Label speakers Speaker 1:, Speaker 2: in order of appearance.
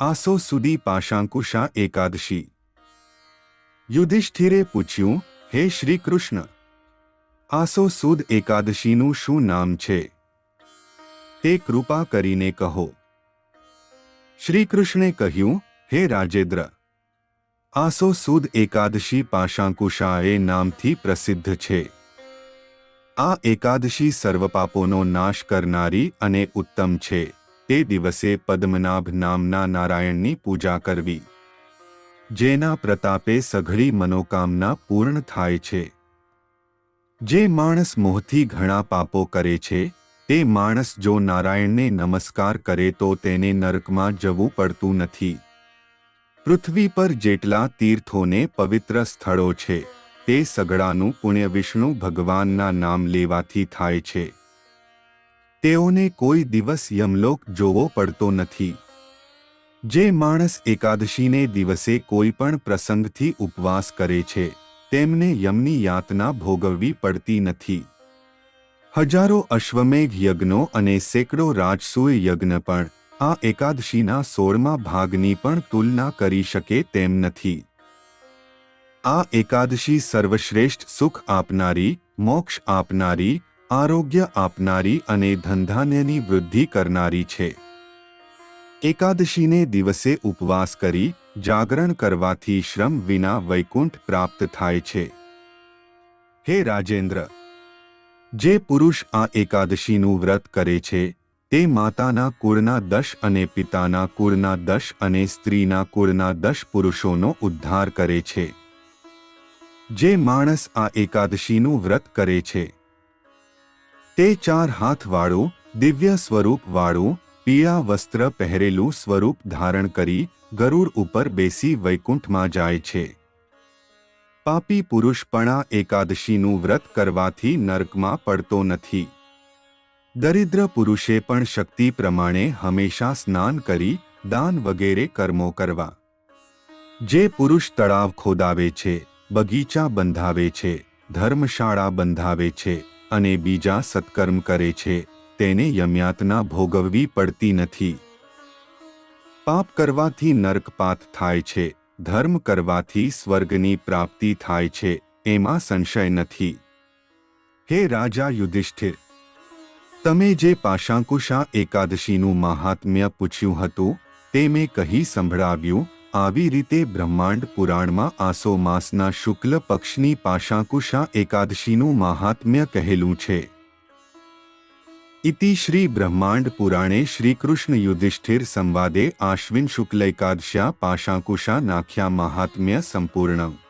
Speaker 1: આસો સુધી પાશાંકુશા એકાદશી. યુધિષ્ઠિરે પૂછ્યું, હે શ્રી કૃષ્ણ આસો સુદ એકાદશીનું શું નામ છે? તે કૃપા કરીને કહો. શ્રી કૃષ્ણે કહ્યું, હે રાજેન્દ્ર, આસો સુદ એકાદશી પાશાંકુશા એ નામથી પ્રસિદ્ધ છે. આ એકાદશી સર્વ પાપોનો નાશ કરનારી અને ઉત્તમ છે. તે દિવસે પદ્મનાભ નામના નારાયણની પૂજા કરવી. જેના પ્રતાપે સઘળી મનોકામના પૂર્ણ થાય છે. જે માણસ મોહથી ઘણા પાપો કરે છે, તે માણસ જો નારાયણને નમસ્કાર કરે તો તેને નરકમાં જવું પડતું નથી. પૃથ્વી પર જેટલા તીર્થોને પવિત્ર સ્થળો છે, તે સગડાનું પુણ્ય વિષ્ણુ ભગવાનના નામ લેવાથી થાય છે. તેઓને કોઈ દિવસ યમલોક જોવો પડતો નથી. જે માણસ એકાદશીને દિવસે કોઈ પણ પ્રસંગથી ઉપવાસ કરે છે, તેમને યમની યાતના ભોગવવી પડતી નથી. હજારો અશ્વમેઘ યજ્ઞો અને સેંકડો રાજસૂય યજ્ઞ પણ આ એકાદશીના સોળમા ભાગની પણ તુલના કરી શકે તેમ નથી. આ એકાદશી સર્વશ્રેષ્ઠ સુખ આપનારી, મોક્ષ આપનારી આરોગ્ય આપનારી અને ધંધાન્યની વૃદ્ધિ કરનારી છે. એકાદશીને દિવસે ઉપવાસ કરી જાગરણ કરવાથી શ્રમ વિના વૈકુંઠ પ્રાપ્ત થાય છે. હે રાજેન્દ્ર, જે પુરુષ આ એકાદશીનું વ્રત કરે છે, તે માતાના કુળના દશ અને પિતાના કુળના દશ અને સ્ત્રીના કુળના દશ પુરુષોનો ઉદ્ધાર કરે છે. જે માણસ આ એકાદશીનું વ્રત કરે છે તે ચાર હાથવાળું, દિવ્ય સ્વરૂપવાળું પીળા વસ્ત્ર પહેરેલું સ્વરૂપ ધારણ કરી ગરુડ ઉપર બેસી વૈકુંઠમાં જાય છે. પાપી પુરુષપણા એકાદશીનું વ્રત કરવાથી નર્કમાં પડતો નથી. દરિદ્ર પુરુષે પણ શક્તિ પ્રમાણે હંમેશા સ્નાન કરી દાન વગેરે કર્મો કરવા. જે પુરુષ તળાવ ખોદાવે છે, બગીચા બંધાવે છે, ધર્મશાળા બંધાવે છે અને બીજા સત્કર્મ કરે છે, તેને યમયાતના ભોગવવી પડતી નથી. પાપ કરવાથી નરકપાત થાય છે, ધર્મ કરવાથી સ્વર્ગની પ્રાપ્તિ થાય છે, એમાં સંશય નથી. હે રાજા યુધિષ્ઠિર, તમે જે પાશાંકુશા એકાદશીનું મહાત્મ્ય પૂછ્યું હતું, તે મેં કહી સંભળાવ્યું આવી રીતે બ્રહ્માંડ પુરાણમાં આસો માસના શુક્લ પક્ષની પાશાંકુશા એકાદશીનું મહાત્મ્ય કહેલું છે. ઇતિ શ્રી બ્રહ્માંડ પુરાણે શ્રીકૃષ્ણ યુધિષ્ઠિર સંવાદે આશ્વિન શુક્લ એકાદશ્યા પાશાંકુશા નાખ્યા મહાત્મ્ય સંપૂર્ણ.